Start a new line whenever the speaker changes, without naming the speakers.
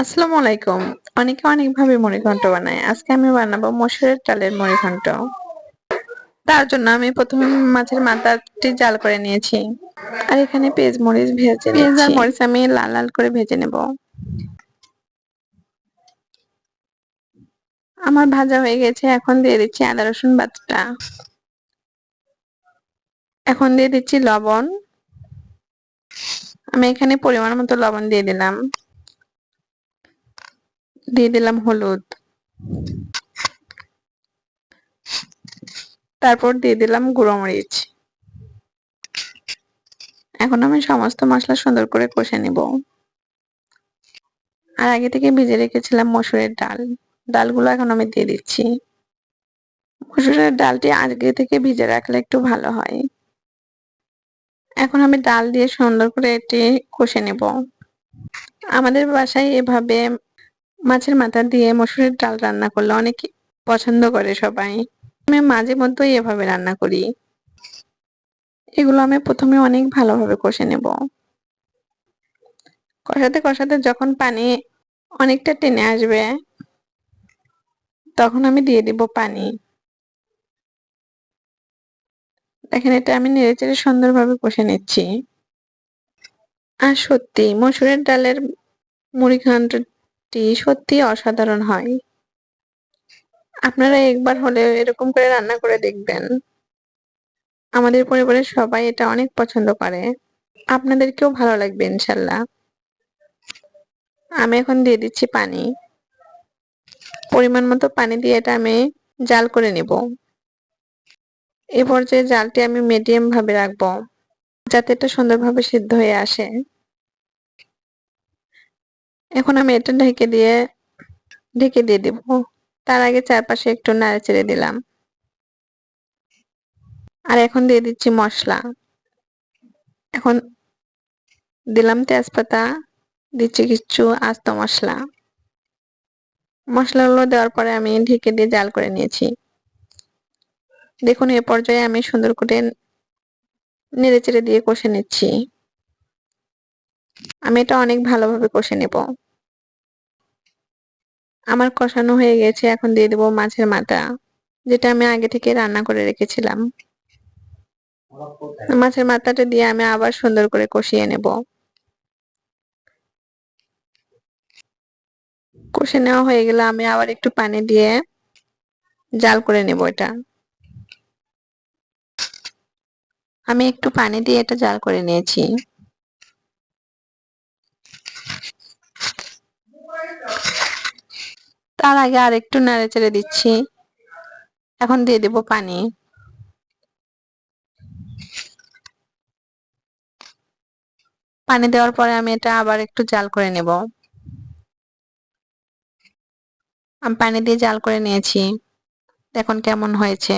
আসসালামু আলাইকুম। অনেকে অনেক ভাবে মুড়ি ঘন্ট বানায়। আজকে আমি বানাবো মসুরের ডালের মুড়ি ঘন্ট। তার জন্য আমি প্রথমে মাছের মাথাটি জাল করে নিয়েছি। আর এখানে পেঁয়াজ মরিচ ভেজে পেঁয়াজ আর মরিচ আমি লাল লাল করে ভেজে নেব। আমার ভাজা হয়ে গেছে। এখন দিয়ে দিচ্ছি আদা রসুন বাটাটা। এখন দিয়ে দিচ্ছি লবণ। আমি এখানে পরিমাণ মতো লবণ দিয়ে দিলাম। দিয়ে দিলাম হলুদ। তারপর দিয়ে দিলাম গুঁড়ো মরিচ। এখন আমি সমস্ত মশলা সুন্দর করে কষে নিব। আর আগে থেকে ভিজে রেখেছিলাম মসুরের ডাল। ডালগুলো এখন আমি দিয়ে দিচ্ছি। মসুরের ডালটি আগে থেকে ভিজে রাখলে একটু ভালো হয়। এখন আমি ডাল দিয়ে সুন্দর করে এটি কষে নেব। আমাদের বাসায় এভাবে মাছের মাথা দিয়ে মসুরের ডাল রান্না করলে অনেক পছন্দ করে সবাই। আমি মাঝে মধ্যেই এভাবে রান্না করি। এগুলো আমি প্রথমে অনেক ভালোভাবে কষে নেব। কষাতে কষাতে যখন পানি অনেকটা টেনে আসবে, তখন আমি দিয়ে দিব পানি। দেখেন, এটা আমি নেড়ে চেড়ে সুন্দরভাবে কষে নিচ্ছি। আর সত্যি, মসুরের ডালের মুড়ি ঘন্টটি সত্যি অসাধারণ হয়। আপনারা একবার হলে এরকম করে রান্না করে দেখবেন। আমাদের পরিবারের সবাই এটা অনেক পছন্দ করে। আপনাদেরকেও ভালো লাগবে, ইনশাল্লাহ। আমি এখন দিয়ে দিচ্ছি পানি। পরিমাণ মতো পানি দিয়ে এটা আমি জাল করে নেব। এ পর্যায়ে জালটি আমি মিডিয়াম ভাবে রাখব, যাতে এটা সুন্দরভাবে সিদ্ধ হয়ে আসে। এখন আমি এটা ঢেকে দিয়ে ঢেকে দিয়ে দিব। তার আগে চারপাশে একটু নাড়ে চেড়ে দিলাম। আর এখন দিয়ে দিচ্ছি মশলা। এখন দিলাম তেজপাতা, দিচ্ছি কিছু আস্ত মশলা। মশলাগুলো দেওয়ার পরে আমি ঢেকে দিয়ে জাল করে নিয়েছি। দেখুন, এ পর্যায়ে আমি সুন্দর করে নেড়ে চেড়ে দিয়ে কষে নিচ্ছি। আমি এটা অনেক ভালোভাবে কষে নেব। আমার কষানো হয়ে গেছে, এখন দিয়ে দেবো মাছের মাথা, যেটা আমি আগে থেকে রান্না করে রেখেছিলাম। মাছের মাথাটা দিয়ে আমি আবার সুন্দর করে কষিয়ে নেব। কষে নেওয়া হয়ে গেলে আমি আবার একটু পানি দিয়ে জাল করে নেব এটা। আমি একটু পানি দিয়ে এটা জাল করে নিয়েছি। তার আগে আর একটু নাড়ে চেড়ে দিচ্ছি। এখন দিয়ে দেব পানি। পানি দেওয়ার পরে আমি এটা আবার একটু জাল করে নেব। আমি পানি দিয়ে জাল করে নিয়েছি। দেখুন কেমন হয়েছে।